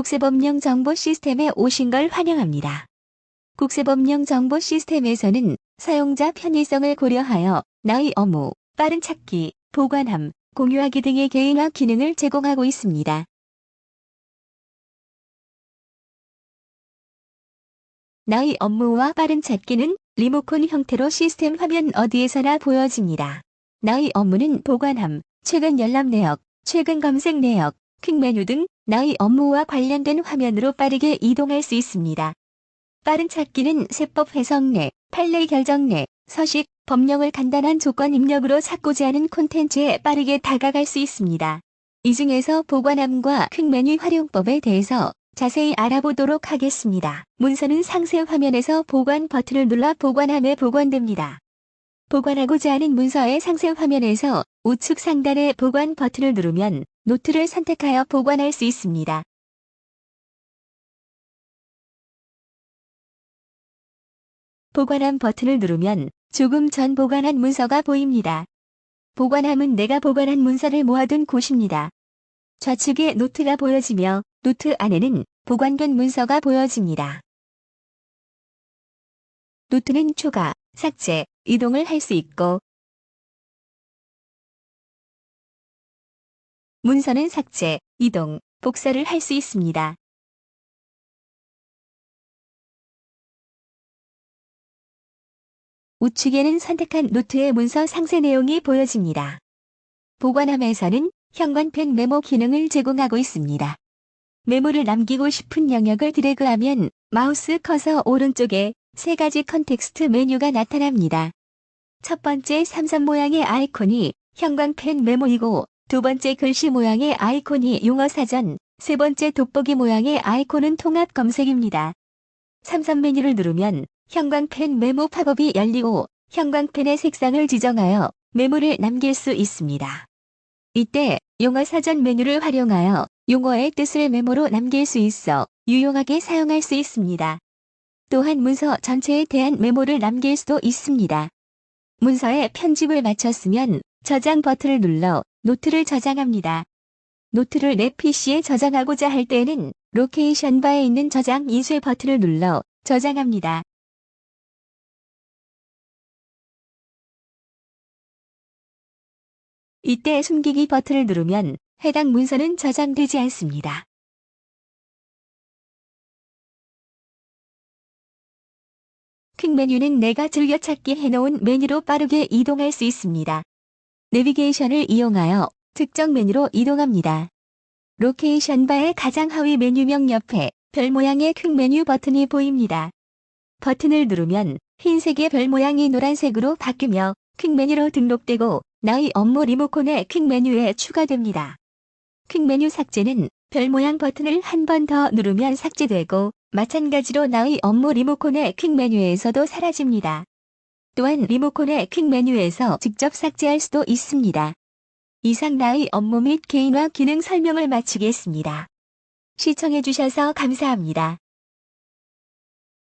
국세법령 정보 시스템에 오신 걸 환영합니다. 국세법령 정보 시스템에서는 사용자 편의성을 고려하여 나의 업무, 빠른 찾기, 보관함, 공유하기 등의 개인화 기능을 제공하고 있습니다. 나의 업무와 빠른 찾기는 리모컨 형태로 시스템 화면 어디에서나 보여집니다. 나의 업무는 보관함, 최근 열람 내역, 최근 검색 내역, 퀵 메뉴 등 나의 업무와 관련된 화면으로 빠르게 이동할 수 있습니다. 빠른 찾기는 세법 해석 내, 판례 결정 내, 서식, 법령을 간단한 조건 입력으로 찾고자 하는 콘텐츠에 빠르게 다가갈 수 있습니다. 이 중에서 보관함과 퀵 메뉴 활용법에 대해서 자세히 알아보도록 하겠습니다. 문서는 상세 화면에서 보관 버튼을 눌러 보관함에 보관됩니다. 보관하고자 하는 문서의 상세 화면에서 우측 상단의 보관 버튼을 누르면 노트를 선택하여 보관할 수 있습니다. 보관함 버튼을 누르면 조금 전 보관한 문서가 보입니다. 보관함은 내가 보관한 문서를 모아둔 곳입니다. 좌측에 노트가 보여지며 노트 안에는 보관된 문서가 보여집니다. 노트는 초과, 삭제, 이동을 할 수 있고 문서는 삭제, 이동, 복사를 할 수 있습니다. 우측에는 선택한 노트의 문서 상세 내용이 보여집니다. 보관함에서는 현관펜 메모 기능을 제공하고 있습니다. 메모를 남기고 싶은 영역을 드래그하면 마우스 커서 오른쪽에 세 가지 컨텍스트 메뉴가 나타납니다. 첫 번째 삼선 모양의 아이콘이 현관펜 메모이고 두 번째 글씨 모양의 아이콘이 용어 사전, 세 번째 돋보기 모양의 아이콘은 통합 검색입니다. 삼선 메뉴를 누르면 형광펜 메모 팝업이 열리고 형광펜의 색상을 지정하여 메모를 남길 수 있습니다. 이때 용어 사전 메뉴를 활용하여 용어의 뜻을 메모로 남길 수 있어 유용하게 사용할 수 있습니다. 또한 문서 전체에 대한 메모를 남길 수도 있습니다. 문서에 편집을 마쳤으면 저장 버튼을 눌러 노트를 저장합니다. 노트를 내 PC에 저장하고자 할 때에는 로케이션 바에 있는 저장 인쇄 버튼을 눌러 저장합니다. 이때 숨기기 버튼을 누르면 해당 문서는 저장되지 않습니다. 퀵 메뉴는 내가 즐겨찾기 해놓은 메뉴로 빠르게 이동할 수 있습니다. 내비게이션을 이용하여 특정 메뉴로 이동합니다. 로케이션 바의 가장 하위 메뉴명 옆에 별 모양의 퀵 메뉴 버튼이 보입니다. 버튼을 누르면 흰색의 별 모양이 노란색으로 바뀌며 퀵 메뉴로 등록되고 나의 업무 리모컨의 퀵 메뉴에 추가됩니다. 퀵 메뉴 삭제는 별 모양 버튼을 한 번 더 누르면 삭제되고 마찬가지로 나의 업무 리모컨의 퀵 메뉴에서도 사라집니다. 또한 리모컨의 퀵 메뉴에서 직접 삭제할 수도 있습니다. 이상 나의 업무 및 개인화 기능 설명을 마치겠습니다. 시청해주셔서 감사합니다.